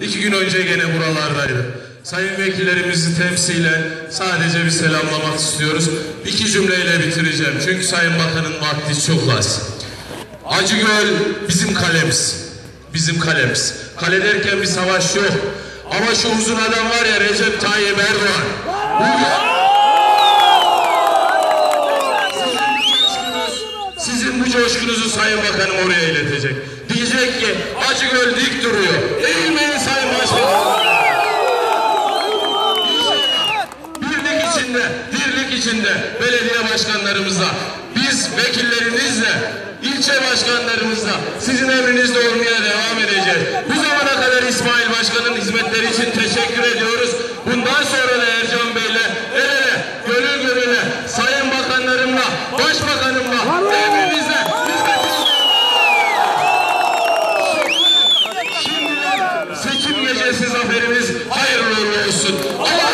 İki gün önce gene buralardaydı. Sayın vekillerimizi temsilen sadece bir selamlamak istiyoruz. İki cümleyle bitireceğim. Çünkü Sayın Bakan'ın vakti çok az. Acıgöl bizim kalemiz. Bizim kalemiz. Kale derken bir savaş yok. Ama şu uzun adam var ya Recep Tayyip Erdoğan. Sizin bu coşkunuzu Sayın Bakanım oraya iletecek. Diyecek ki Acıgöl dik duruyor. İçinde belediye başkanlarımızla, biz vekillerimizle, ilçe başkanlarımızla sizin emrinizde olmaya devam edeceğiz. Bu zamana kadar İsmail Başkan'ın hizmetleri için teşekkür ediyoruz. Bundan sonra da Ercan Bey'le el ele, gönül gönüle, sayın bakanlarımla, başbakanımla, emrinizle, hizmetinizle. Şimdiden seçim gecesi zaferimiz hayırlı olsun. Allah